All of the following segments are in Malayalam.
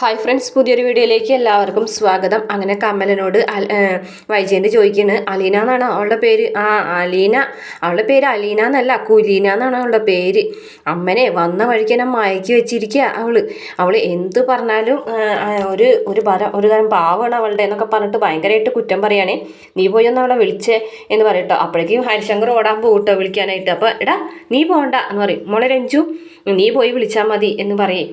ഹായ് ഫ്രണ്ട്സ് പുതിയൊരു വീഡിയോയിലേക്ക് എല്ലാവർക്കും സ്വാഗതം. അങ്ങനെ കമലനോട് വൈജയന്റെ ചോദിക്കുന്നു അലീന എന്നാണ് അവളുടെ പേര്? ആ അലീന. അവളുടെ പേര് അലീന എന്നല്ല കുലീന എന്നാണ് അവളുടെ പേര്. അമ്മനെ വന്ന വഴിക്ക് തന്നെ മയക്കി വെച്ചിരിക്കുക അവൾ. അവൾ എന്ത് പറഞ്ഞാലും ഒരു ഒരു പര ഒരു തരം പാവമാണ് അവളുടെ എന്നൊക്കെ പറഞ്ഞിട്ട് ഭയങ്കരമായിട്ട് കുറ്റം പറയുകയാണേ നീ പോയി ഒന്ന് അവളെ വിളിച്ചേ എന്ന് പറയട്ടോ അപ്പോഴേക്കും ഹരിശങ്കർ ഓടാൻ പോകട്ടോ വിളിക്കാനായിട്ട്. അപ്പോൾ എടാ നീ പോകണ്ട എന്ന് പറയും. മോളെ രഞ്ജു നീ പോയി വിളിച്ചാൽ മതി എന്ന് പറയും.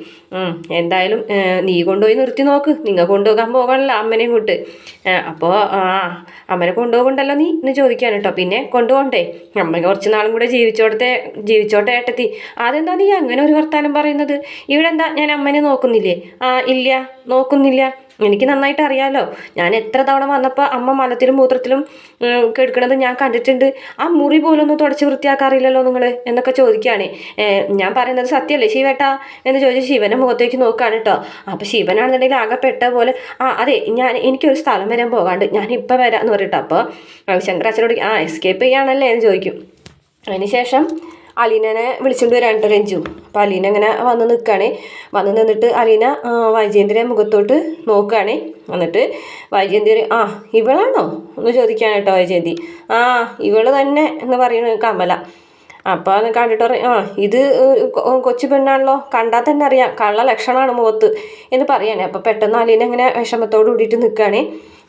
എന്തായാലും നീ കൊണ്ടുപോയി നിർത്തി നോക്ക്. നിങ്ങൾ കൊണ്ടുപോകാൻ പോകണല്ലോ അമ്മനെയും കൂട്ട് അപ്പോൾ ആ അമ്മനെ കൊണ്ടുപോകണ്ടല്ലോ നീ എന്ന് ചോദിക്കാൻ കേട്ടോ പിന്നെ കൊണ്ടുപോകണ്ടേ. അമ്മ കുറച്ച് നാളും കൂടെ ജീവിച്ചോടത്തെ ജീവിച്ചോട്ടെ ഏട്ടത്തി. അതെന്താ നീ അങ്ങനെ ഒരു വർത്താനം പറയുന്നത്? ഇവിടെ എന്താ ഞാൻ അമ്മനെ നോക്കുന്നില്ലേ? ആ ഇല്ല. നോക്കുന്നില്ല. എനിക്ക് നന്നായിട്ട് അറിയാമല്ലോ ഞാൻ എത്ര തവണ വന്നപ്പോൾ അമ്മ മലത്തിലും മൂത്രത്തിലും കെടുക്കണത് ഞാൻ കണ്ടിട്ടുണ്ട്. ആ മുറി ഒന്ന് തുടച്ച് വൃത്തിയാക്കാറില്ലല്ലോ നിങ്ങൾ എന്നൊക്കെ ചോദിക്കുകയാണ് ഞാൻ പറയുന്നത് സത്യമല്ലേ ശിവേട്ട എന്ന് ചോദിച്ച് ശിവനെ മുഖത്തേക്ക് നോക്കുകയാണ് കേട്ടോ അപ്പോൾ ശിവനാണെന്നുണ്ടെങ്കിൽ ആകെ പെട്ട പോലെ ആ അതെ ഞാൻ എനിക്കൊരു സ്ഥലം വരാൻ പോകാണ്ട് ഞാൻ ഇപ്പം വരാമെന്ന് പറയട്ടോ. അപ്പോൾ ശങ്കരാച്ചനോട് ആ എസ്കേപ്പ് ചെയ്യാണല്ലേ എന്ന് ചോദിക്കും. അതിന് ശേഷം അലീനനെ വിളിച്ചുകൊണ്ട് വരാൻ കേട്ടോ രഞ്ജു അപ്പോൾ അലീന ഇങ്ങനെ വന്ന് നിൽക്കുകയാണ് വന്ന് നിന്നിട്ട് അലീന ആ, മുഖത്തോട്ട് നോക്കുകയാണ് എന്നിട്ട് വൈജയന്തി ആ ഇവളാണോ? എന്ന് ചോദിക്കുകയാണ് കേട്ടോ വൈജയന്തി. ആ ഇവൾ തന്നെ എന്ന് പറയുന്നത് കമല. അപ്പോൾ അത് കണ്ടിട്ട് പറയും ആ ഇത് കൊച്ചു പെണ്ണാണല്ലോ കണ്ടാൽ തന്നെ അറിയാം കള്ള ലക്ഷണമാണ് മുഖത്ത് എന്ന് പറയുകയാണ് അപ്പോൾ പെട്ടെന്ന് അലീന ഇങ്ങനെ വിഷമത്തോട് കൂടിയിട്ട് നിൽക്കുകയാണ്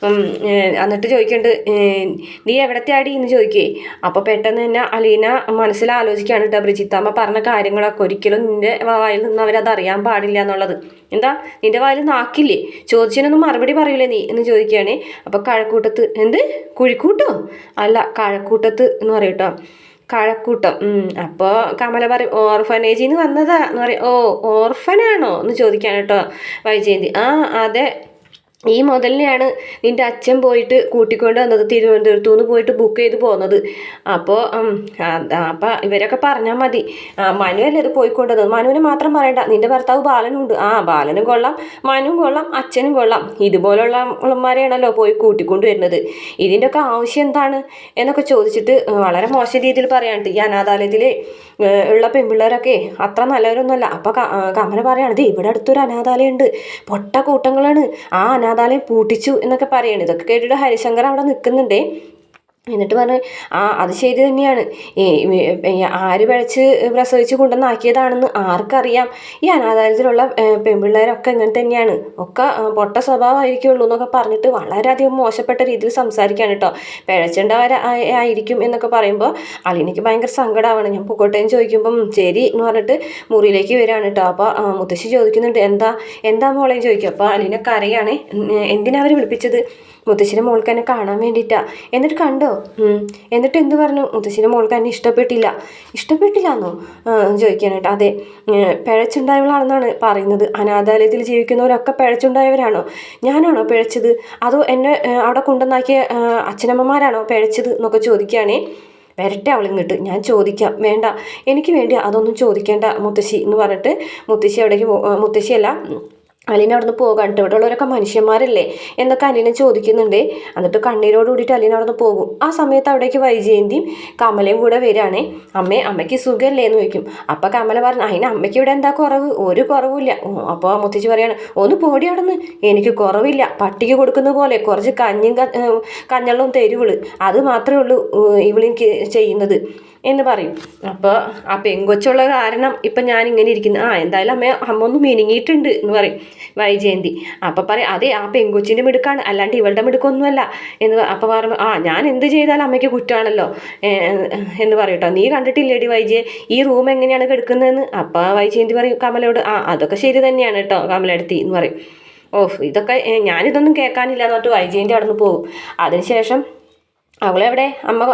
എന്നിട്ട് ചോദിക്കുന്നുണ്ട് നീ എവിടത്തെ ആടി എന്ന് ചോദിക്കേ. അപ്പോൾ പെട്ടെന്ന് തന്നെ അലീന മനസ്സിൽ ആലോചിക്കുകയാണ് കേട്ടോ പറഞ്ഞ കാര്യങ്ങളൊക്കെ. ഒരിക്കലും നിന്റെ വായിൽ നിന്ന് അവരത് അറിയാൻ പാടില്ല എന്നുള്ളത്. എന്താ? നിന്റെ വായിൽ നാക്കില്ലേ ചോദിച്ചതിനൊന്നും മറുപടി പറയൂലേ നീ? എന്ന് ചോദിക്കുകയാണ്. അപ്പോൾ കഴക്കൂട്ടത്ത് എന്ത്? കുഴിക്കൂട്ടോ? അല്ല കഴക്കൂട്ടത്ത് എന്ന് പറയും കേട്ടോ കഴക്കൂട്ടം. അപ്പോൾ കമല പറയും ഓർഫനേജിൽ നിന്ന് വന്നതാ? എന്ന് പറയും. ഓ ഓർഫനാണോ? എന്ന് ചോദിക്കാൻ കേട്ടോ വൈജയന്തി. ആ അതെ. ഈ മുതലിനെയാണ് നിന്റെ അച്ഛൻ പോയിട്ട് കൂട്ടിക്കൊണ്ട് വന്നത് തിരുവനന്തപുരത്തു നിന്ന് പോയിട്ട് ബുക്ക് ചെയ്ത് പോകുന്നത് അപ്പോൾ അപ്പോൾ ഇവരൊക്കെ പറഞ്ഞാൽ മതി. മനുവല്ലേ ഇത് വന്നത് മനുവിനെ മാത്രം പറയണ്ട നിന്റെ ഭർത്താവ് ബാലനും ഉണ്ട് ആ ബാലനും കൊള്ളാം മനുവും കൊള്ളാം അച്ഛനും കൊള്ളാം. ഇതുപോലുള്ള ഉള്ളമാരെയാണല്ലോ പോയി കൂട്ടിക്കൊണ്ട് വരുന്നത്. ഇതിന്റെയൊക്കെ ആവശ്യം എന്താണ് എന്നൊക്കെ ചോദിച്ചിട്ട് വളരെ മോശം രീതിയിൽ പറയാണ്ട് ഈ അനാഥാലയത്തിൽ ഉള്ള പെൺപിള്ളേരൊക്കെ അത്ര നല്ലവരൊന്നുമല്ല. അപ്പോൾ കമല പറയാണ് ഇത് ഇവിടെ അടുത്തൊരു അനാഥാലയം ഉണ്ട് പൊട്ട കൂട്ടങ്ങളാണ്. ആ അനാഥാലയം പൂട്ടിച്ചു എന്നൊക്കെ പറയുന്നത് ഇതൊക്കെ കേട്ടിട്ട് ഹരിശങ്കർ അവിടെ നിൽക്കുന്നുണ്ടേ. എന്നിട്ട് പറഞ്ഞു ആ അത് ശരി തന്നെയാണ്. ആര് പിഴച്ച് പ്രസവിച്ച് കൊണ്ടുവന്നാക്കിയതാണെന്ന് ആർക്കറിയാം. ഈ അനാഥാലയത്തിലുള്ള പെൺപിള്ളേരൊക്കെ ഇങ്ങനെ തന്നെയാണ്. ഒക്കെ പൊട്ട സ്വഭാവമായിരിക്കുള്ളൂ എന്നൊക്കെ പറഞ്ഞിട്ട് വളരെയധികം മോശപ്പെട്ട രീതിയിൽ സംസാരിക്കുകയാണ് കേട്ടോ. പിഴച്ചേണ്ടവർ ആയിരിക്കും എന്നൊക്കെ പറയുമ്പോൾ അളിനിക്ക് ഭയങ്കര സങ്കടമാണ്. ഞാൻ പൊക്കോട്ടേന്ന് ചോദിക്കുമ്പം ശരി എന്ന് പറഞ്ഞിട്ട് മുറിയിലേക്ക് വരികയാണ് കേട്ടോ. അപ്പോൾ മുത്തശ്ശി ചോദിക്കുന്നുണ്ട് എന്താ എന്താ മോളെ? ചോദിക്കും. അപ്പോൾ അളിനൊക്കെ അറിയാണ് എന്തിനാ അവർ വിളിപ്പിച്ചത്? മുത്തശ്ശിയുടെ മോൾക്ക് എന്നെ കാണാൻ വേണ്ടിയിട്ടാ. എന്നിട്ട് കണ്ടോ? എന്നിട്ട് എന്ത് പറഞ്ഞു? മുത്തശ്ശിയുടെ മോൾക്ക് എന്നെ ഇഷ്ടപ്പെട്ടില്ല. ഇഷ്ടപ്പെട്ടില്ലാന്നോ? ചോദിക്കാനായിട്ട്. അതെ. പിഴച്ചുണ്ടായവളാണെന്നാണ് പറയുന്നത്. അനാഥാലയത്തിൽ ജീവിക്കുന്നവരൊക്കെ പിഴച്ചുണ്ടായവരാണോ? ഞാനാണോ പിഴച്ചത്? അതോ എന്നെ അവിടെ കൊണ്ടുവന്നാക്കിയ അച്ഛനമ്മമാരാണോ പിഴച്ചത് എന്നൊക്കെ ചോദിക്കുകയാണേ. വരട്ടെ അവളിങ്ങോട്ട് ഞാൻ ചോദിക്കാം. വേണ്ട. എനിക്ക് വേണ്ടി അതൊന്നും ചോദിക്കേണ്ട മുത്തശ്ശി എന്ന് പറഞ്ഞിട്ട് മുത്തശ്ശി അവിടേക്ക് മുത്തശ്ശിയല്ല അലീന അവിടെ നിന്ന് പോകാണ്ട് ഇവിടെ ഉള്ളവരൊക്കെ മനുഷ്യന്മാരല്ലേ? എന്നൊക്കെ അലീന ചോദിക്കുന്നുണ്ട്. എന്നിട്ട് കണ്ണീരോട് കൂടിയിട്ട് അലീന അവിടെ നിന്ന് പോകും. ആ സമയത്ത് അവിടേക്ക് വൈജയന്തിയും കമലയും കൂടെ വരികയാണേ അമ്മേ അമ്മയ്ക്ക് സുഖമല്ലേ എന്ന് ചോദിക്കും. അപ്പം കമല പറഞ്ഞു അതിന് അമ്മയ്ക്ക് ഇവിടെ എന്താ കുറവ്? ഒരു കുറവില്ല അപ്പോൾ മുത്തശ്ശി പറയാണ് ഒന്ന് പോടി അവിടെ നിന്ന് എനിക്ക് കുറവില്ല. പട്ടിക്ക് കൊടുക്കുന്ന പോലെ കുറച്ച് കഞ്ഞും ക- തരുവിൾ. അത് മാത്രമേ ഉള്ളൂ ഇവളെനിക്ക് ചെയ്യുന്നത്. എന്ന് പറയും. അപ്പോൾ ആ പെങ്കൊച്ചുള്ള കാരണം ഇപ്പം ഞാൻ ഇങ്ങനെ ഇരിക്കുന്നു. ആ എന്തായാലും അമ്മ അമ്മ ഒന്ന് മിനുങ്ങിയിട്ടുണ്ട് എന്ന് പറയും വൈജയന്തി. അപ്പം പറയും അതെ ആ പെങ്കൊച്ചിന്റെ മിടുക്കാണ്. അല്ലാണ്ട് ഇവളുടെ മിടുക്കൊന്നുമല്ല. എന്ന് അപ്പോൾ പറഞ്ഞു ആ ഞാൻ എന്ത് ചെയ്താലും അമ്മയ്ക്ക് കുറ്റമാണല്ലോ. എന്ന് പറയും നീ കണ്ടിട്ടില്ലേടി വൈജയെ? ഈ റൂം എങ്ങനെയാണ് കിടക്കുന്നതെന്ന്? അപ്പോൾ വൈജയന്തി പറയും കമലയോട് ആ അതൊക്കെ ശരി തന്നെയാണ് കേട്ടോ കമലടുത്തി. എന്ന് പറയും. ഓഹ് ഇതൊക്കെ ഞാനിതൊന്നും കേൾക്കാനില്ല എന്ന് പറഞ്ഞിട്ട് വൈജയന്തി അവിടെ നിന്ന് പോകും അതിനുശേഷം അവളെവിടെ? അമ്മ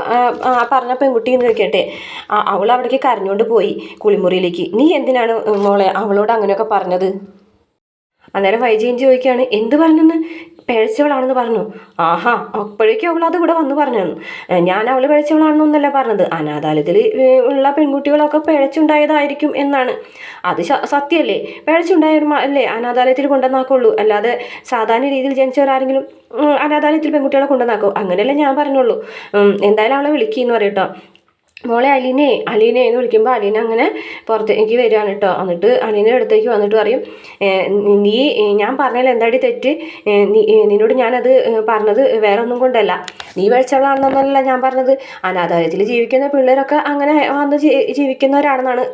ആ, പറഞ്ഞ പെൺകുട്ടി എന്ന് ചോദിക്കട്ടെ അവൾ അവിടേക്ക് കരഞ്ഞുകൊണ്ട് പോയി കുളിമുറിയിലേക്ക്. നീ എന്തിനാണ് മോളെ അവളോട് അങ്ങനെയൊക്കെ പറഞ്ഞത്? അന്നേരം വൈജയൻ ചോദിക്കുകയാണ് എന്ത് പറഞ്ഞെന്ന്? പിഴച്ചവളാണെന്ന് പറഞ്ഞു. ആഹാ. അപ്പോഴേക്കും അവൾ അത് ഇവിടെ വന്ന് പറഞ്ഞു. ഞാൻ അവൾ പിഴച്ചവളാണെന്നൊന്നല്ല പറഞ്ഞത്. അനാഥാലയത്തിൽ ഉള്ള പെൺകുട്ടികളൊക്കെ പിഴച്ചുണ്ടായതായിരിക്കും എന്നാണ്. അത് സത്യമല്ലേ? പിഴച്ചുണ്ടായ അല്ലേ? അനാഥാലയത്തിൽ കൊണ്ടുവന്നാക്കുള്ളൂ. അല്ലാതെ സാധാരണ രീതിയിൽ ജനിച്ചവരാരെങ്കിലും അനാഥാലയത്തിൽ പെൺകുട്ടികളെ കൊണ്ടുവന്നാക്കും? അങ്ങനെയല്ലേ ഞാൻ പറഞ്ഞുള്ളൂ. എന്തായാലും അവളെ വിളിക്കുന്നു പറയട്ടോ. മോളെ അലീനെ അലീനെ എന്ന് വിളിക്കുമ്പോൾ അലീന അങ്ങനെ പുറത്തേക്ക് വരികയാണ് കേട്ടോ എന്നിട്ട് അലീനയുടെ അടുത്തേക്ക് വന്നിട്ട് പറയും നീ ഞാൻ പറഞ്ഞതിൽ എന്താടി തെറ്റ്? നിന്നോട് ഞാനത് പറഞ്ഞത് വേറെ ഒന്നും കൊണ്ടല്ല. നീ വെളിച്ചവളാണെന്നൊന്നല്ല ഞാൻ പറഞ്ഞത്. അനാഥാലയത്തിൽ ജീവിക്കുന്ന പിള്ളേരൊക്കെ അങ്ങനെ വന്ന് ജീവിക്കുന്നവരാണെന്നാണ്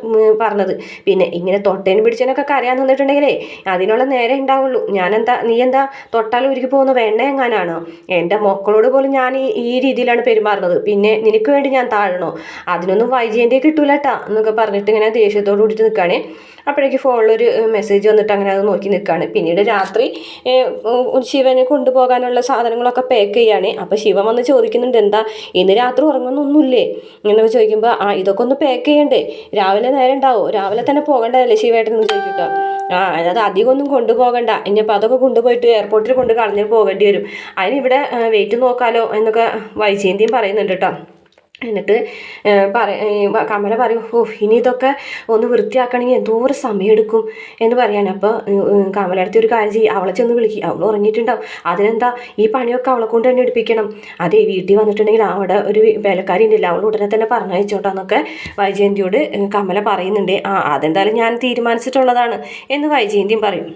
പറഞ്ഞത്. പിന്നെ ഇങ്ങനെ തൊട്ടേനും പിടിച്ചതിനൊക്കെ കരയാൻ നിന്നിട്ടുണ്ടെങ്കിലേ അതിനുള്ള നേരെ ഉണ്ടാവുള്ളൂ. ഞാനെന്താ നീ എന്താ തൊട്ടാൽ ഉരുക്കി പോകുന്ന വെണ്ണ എങ്ങാനാണോ? എന്റെ മക്കളോട് പോലും ഞാൻ ഈ രീതിയിലാണ് പെരുമാറുന്നത്. പിന്നെ നിനക്ക് വേണ്ടി ഞാൻ താഴണോ? അതിനൊന്നും വൈജയന്റെ കിട്ടൂലട്ടാ എന്നൊക്കെ പറഞ്ഞിട്ട് ഇങ്ങനെ ദേഷ്യത്തോട് കൂടിയിട്ട് നിൽക്കുകയാണ് അപ്പോഴേക്ക് ഫോണിലൊരു മെസ്സേജ് വന്നിട്ട് അങ്ങനെ അത് നോക്കി നിൽക്കുകയാണ് പിന്നീട് രാത്രി ശിവനെ കൊണ്ടുപോകാനുള്ള സാധനങ്ങളൊക്കെ പാക്ക് ചെയ്യാണ്. അപ്പോൾ ശിവൻ വന്ന് ചോദിക്കുന്നുണ്ട് എന്താ ഇന്ന് രാത്രി ഉറങ്ങുന്നൊന്നുമില്ലേ? എന്നൊക്കെ ചോദിക്കുമ്പോൾ ആ ഇതൊക്കെ ഒന്ന് പാക്ക് ചെയ്യണ്ടേ? രാവിലെ നേരം ഉണ്ടാവോ? രാവിലെ തന്നെ പോകേണ്ടതല്ലേ ശിവേട്ടൻ? എന്ന് ചോദിക്കട്ടോ. ആ അതായത് അധികം ഒന്നും കൊണ്ടുപോകണ്ട. ഇനിയിപ്പോൾ അതൊക്കെ കൊണ്ടുപോയിട്ട് എയർപോർട്ടിൽ കൊണ്ട് കളഞ്ഞ് പോകേണ്ടി വരും. അതിനിവിടെ വെയിറ്റ് നോക്കാലോ എന്നൊക്കെ വൈജയന്തിയും പറയുന്നുണ്ട് കേട്ടോ. എന്നിട്ട് പറ കമല പറയും ഓ ഇനി ഇതൊക്കെ ഒന്ന് വൃത്തിയാക്കണമെങ്കിൽ എന്തോരം സമയമെടുക്കും എന്ന് പറയാണ്. അപ്പോൾ കമല അടുത്ത് ഒരു കാര്യം ചെയ്യും അവളെ ചെന്ന് വിളിക്കും. അവൾ ഉറങ്ങിയിട്ടുണ്ടാവും. അതിനെന്താ? ഈ പണിയൊക്കെ അവളെ കൊണ്ട് തന്നെ എടുപ്പിക്കണം. അതേ വീട്ടിൽ വന്നിട്ടുണ്ടെങ്കിൽ അവിടെ ഒരു വേലക്കാരി ഉണ്ടല്ലോ അവൾ ഉടനെ തന്നെ പറഞ്ഞയച്ചോട്ടാന്നൊക്കെ വൈജയന്തിയോട് കമല പറയുന്നുണ്ട്. ആ അതെന്തായാലും ഞാൻ തീരുമാനിച്ചിട്ടുള്ളതാണ് എന്ന് വൈജയന്തിയും പറയും.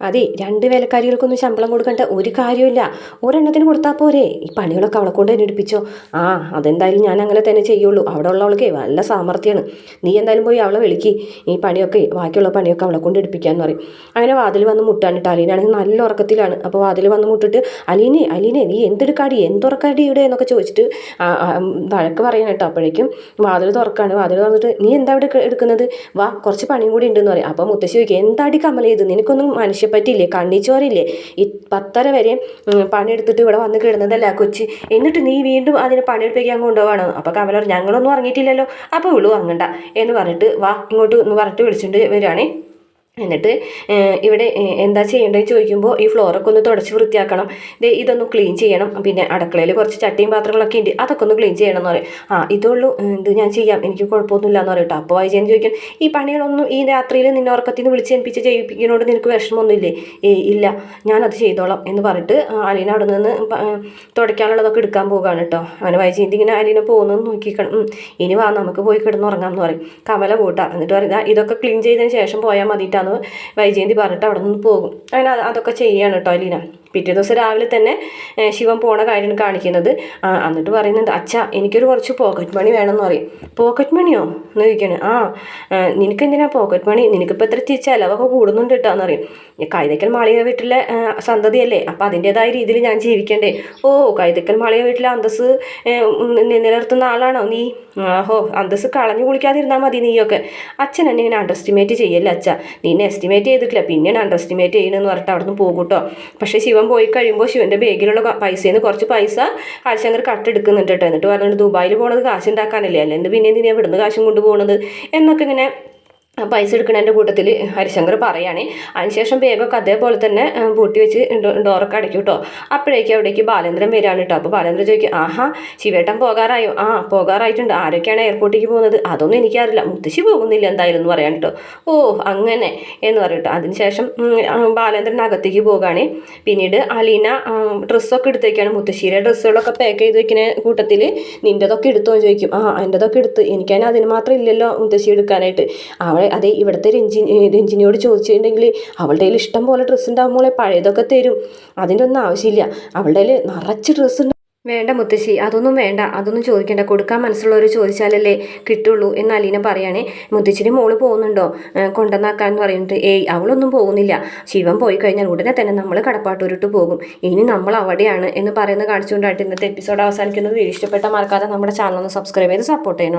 അതെ രണ്ട് വേലക്കാരികൾക്കൊന്നും ശമ്പളം കൊടുക്കേണ്ട ഒരു കാര്യമില്ല ഒരെണ്ണത്തിന് കൊടുത്താൽ പോരെ. ഈ പണികളൊക്കെ അവളെ കൊണ്ട് തന്നെ എടുപ്പിച്ചോ. ആ അതെന്തായാലും ഞാൻ അങ്ങനെ തന്നെ ചെയ്യുള്ളൂ. അവിടെ ഉള്ളവൾക്ക് നല്ല സാമർഥ്യമാണ് നീ എന്തായാലും പോയി അവളെ വിളിക്കി. ഈ പണിയൊക്കെ ബാക്കിയുള്ള പണിയൊക്കെ അവളെ കൊണ്ട് എടുപ്പിക്കാന്ന് പറയും. അങ്ങനെ വാതിൽ വന്ന് മുട്ടാണ് കേട്ടോ അലീനാണെങ്കിൽ നല്ല ഉറക്കത്തിലാണ്. അപ്പോൾ വാതിൽ വന്ന് മുട്ടിട്ട് അലീനെ അലീനെ നീ എന്തെടുക്കാടി? എന്തുറക്കാടി ഇവിടെ? എന്നൊക്കെ ചോദിച്ചിട്ട് വഴക്ക് പറയാൻ കേട്ടോ അപ്പോഴേക്കും. വാതിൽ തുറക്കാണ്. വാതിൽ തുറന്നിട്ട് നീ എന്താ ഇവിടെ എടുക്കുന്നത്? വാ കുറച്ച് പണിയും കൂടി ഉണ്ടെന്ന് പറയും. അപ്പോൾ മുത്തശ്ശി ചോദിക്കുക എന്താടി കമല ചെയ്ത് നിനക്കൊന്നും മനുഷ്യപ്പറ്റില്ലേ കണ്ണിച്ചോറില്ലേ? ഈ പത്തര വരെ പണിയെടുത്തിട്ട് ഇവിടെ വന്ന് കിടന്നതല്ല കൊച്ചി. എന്നിട്ട് നീ വീണ്ടും അതിന് പണിയെടുപ്പിക്കാൻ കൊണ്ടുപോകണം അപ്പോൾ കമലർ ഞങ്ങളൊന്നും ഇറങ്ങിയിട്ടില്ലല്ലോ അപ്പോൾ വിളു ഇറങ്ങണ്ട എന്ന് പറഞ്ഞിട്ട് വാ ഇങ്ങോട്ട് എന്ന് പറഞ്ഞിട്ട് വിളിച്ചിട്ട് വരികയാണേ. എന്നിട്ട് ഇവിടെ എന്താ ചെയ്യേണ്ടതെന്ന് ചോദിക്കുമ്പോൾ ഈ ഫ്ലോറൊക്കെ ഒന്ന് തുടച്ച് വൃത്തിയാക്കണം. ദേ ഇതൊന്ന് ക്ലീൻ ചെയ്യണം. പിന്നെ അടുക്കളയിൽ കുറച്ച് ചട്ടിയും പാത്രങ്ങളൊക്കെ ഉണ്ട്. അതൊക്കെ ഒന്ന് ക്ലീൻ ചെയ്യണം എന്ന് പറയും. ആ ഇതുള്ളൂ ഇത് ഞാൻ ചെയ്യാം. എനിക്ക് കുഴപ്പമൊന്നുമില്ല എന്ന് പറയട്ടോ അപ്പോൾ വൈജയൻ ചോദിക്കും ഈ പണികളൊന്നും ഈ രാത്രിയിൽ നിന്നെ ഉറക്കത്തിൽ നിന്ന് വിളിച്ച് ഏൽപ്പിച്ച് ചെയ്യിപ്പിക്കുന്നതിനോട് നിനക്ക് വിഷമമൊന്നുമില്ലേ? ഏ ഇല്ല. ഞാനത് ചെയ്തോളാം. എന്ന് പറഞ്ഞിട്ട് അലീന അവിടെ നിന്ന് തുടയ്ക്കാനുള്ളതൊക്കെ എടുക്കാൻ പോകുകയാണ് കേട്ടോ അങ്ങനെ വൈജയന്തി ഇങ്ങനെ അലീന പോകുന്നത് നോക്കിക്കണം. ഇനി വാ നമുക്ക് പോയി കിടന്നുറങ്ങാം എന്ന് പറയും. കമല കൂട്ടാം എന്നിട്ട് പറയുക "ദാ ഇതൊക്കെ ക്ലീൻ ചെയ്തതിന് ശേഷം പോയാൽ മതിയിട്ടാന്ന് വൈജയന്തി പറഞ്ഞിട്ട് അവിടെ നിന്ന് പോകും. അങ്ങനെ അതൊക്കെ ചെയ്യാണ് കേട്ടോ അലീന പിറ്റേ ദിവസം രാവിലെ തന്നെ ശിവൻ പോണ കാര്യം കാണിക്കുന്നത്. എന്നിട്ട് പറയുന്നുണ്ട് അച്ഛാ എനിക്കൊരു കുറച്ച് പോക്കറ്റ് മണി വേണമെന്ന് പറയും. പോക്കറ്റ് മണിയോ എന്ന് ചോദിക്കണേ ആ നിനക്ക് എന്തിനാ പോക്കറ്റ് മണി നിനക്കിപ്പോൾ എത്ര ചിലവൊക്കെ കൂടുന്നുണ്ട് കേട്ടോ എന്ന് പറയും. കൈതക്കൽ മാളിക വീട്ടിലെ സന്തതിയല്ലേ? അപ്പോൾ അതിന്റെതായ രീതിയിൽ ഞാൻ ജീവിക്കണ്ടേ? ഓ കൈതക്കൽ മാളിക വീട്ടിലെ അന്തസ് നിലനിർത്തുന്ന ആളാണോ നീ? ഓഹോ അന്തസ് കളഞ്ഞു കുളിക്കാതിരുന്നാൽ മതി നീയൊക്കെ. അച്ഛൻ എന്നെ ഇങ്ങനെ അണ്ടർ എസ്റ്റിമേറ്റ് ചെയ്യല്ലേ അച്ഛ? നിന്നെ എസ്റ്റിമേറ്റ് ചെയ്തിട്ടില്ല. പിന്നെയാണ് അണ്ടർ എസ്റ്റിമേറ്റ് ചെയ്യണമെന്ന് പറഞ്ഞിട്ട് അവിടെ നിന്ന് പോകും കേട്ടോ പക്ഷേ ശിവൻ പോയി കഴിയുമ്പോൾ ശിവന്റെ ബാഗിലുള്ള പൈസയിൽ നിന്ന് കുറച്ച് പൈസ ഹരിശങ്കർ കട്ടെടുക്കുന്നുണ്ട് കേട്ടോ എന്നിട്ട് പറഞ്ഞിട്ട് ദുബായിൽ പോണത് കാശ് ഉണ്ടാക്കാനല്ലേ അല്ലെങ്കിൽ പിന്നെ എന്തിനാ ഇവിടുന്ന് കാശും കൊണ്ടുപോകുന്നത് എന്നൊക്കെ ഇങ്ങനെ പൈസ എടുക്കുന്നതിന്റെ കൂട്ടത്തിൽ ഹരിശങ്കർ പറയുകയാണേ അതിനുശേഷം ബേഗൊക്കെ അതേപോലെ തന്നെ പൂട്ടി വെച്ച് ഡോറൊക്കെ അടയ്ക്കും കേട്ടോ അപ്പോഴേക്കും അവിടേക്ക് ബാലേന്ദ്രൻ വരികയാണ് കേട്ടോ അപ്പോൾ ബാലേന്ദ്രൻ ചോദിക്കും ആഹാ ശിവേട്ടൻ പോകാറായോ? ആ പോകാറായിട്ടുണ്ട്. ആരൊക്കെയാണ് എയർപോർട്ടിലേക്ക് പോകുന്നത്? അതൊന്നും എനിക്കറിയില്ല. മുത്തശ്ശി പോകുന്നില്ല എന്തായാലും എന്ന് പറയാൻ കേട്ടോ ഓ അങ്ങനെ എന്ന് പറയും കേട്ടോ അതിനുശേഷം ബാലേന്ദ്രൻ അകത്തേക്ക് പോകുകയാണ് പിന്നീട് അലീന ഡ്രസ്സൊക്കെ എടുത്തേക്കാണ്. മുത്തശ്ശിയുടെ ഡ്രസ്സുകളൊക്കെ പാക്ക് ചെയ്ത് വെക്കുന്ന കൂട്ടത്തിൽ നിന്റെതൊക്കെ എടുത്തോ ചോദിക്കും. ആ എന്റെതൊക്കെ എടുത്ത്. എനിക്കതിന് അതിന് മാത്രം ഇല്ലല്ലോ മുത്തശ്ശി എടുക്കാനായിട്ട്. അവളെ അതെ ഇവിടുത്തെ രഞ്ജി രഞ്ജിനിയോട് ചോദിച്ചിട്ടുണ്ടെങ്കിൽ അവളുടെ കയ്യിൽ ഇഷ്ടം പോലെ ഡ്രസ്സ് ഉണ്ടാകുമ്പോൾ പഴയതൊക്കെ തരും. അതിന്റെ ഒന്നും ആവശ്യമില്ല. അവളുടെ കയ്യിൽ നിറച്ച് ഡ്രസ്സ് ഉണ്ട്. വേണ്ട മുത്തശ്ശി അതൊന്നും വേണ്ട. അതൊന്നും ചോദിക്കേണ്ട. കൊടുക്കാൻ മനസ്സുള്ളവർ ചോദിച്ചാലല്ലേ കിട്ടുള്ളൂ എന്ന് അലീന പറയുകയാണെ മുത്തശ്ശിന്റെ മോൾ പോകുന്നുണ്ടോ? കൊണ്ടുവന്നാക്കാൻ കൊണ്ടുവന്നാക്കാന്ന് പറയുന്നുണ്ട്. ഏയ് അവളൊന്നും പോകുന്നില്ല. ശിവൻ പോയി കഴിഞ്ഞാൽ ഉടനെ തന്നെ നമ്മൾ കടപ്പാട്ടൂരിട്ട് പോകും. ഇനി നമ്മൾ അവിടെയാണ് എന്ന് പറയുന്നത് കാണിച്ചുകൊണ്ടായിട്ട് ഇന്നത്തെ എപ്പിസോഡ് അവസാനിക്കുന്നത്. ഇഷ്ടപ്പെട്ട മറക്കാതെ നമ്മുടെ ചാനൽ ഒന്ന് സബ്സ്ക്രൈബ് ചെയ്ത് സപ്പോർട്ട് ചെയ്യണം.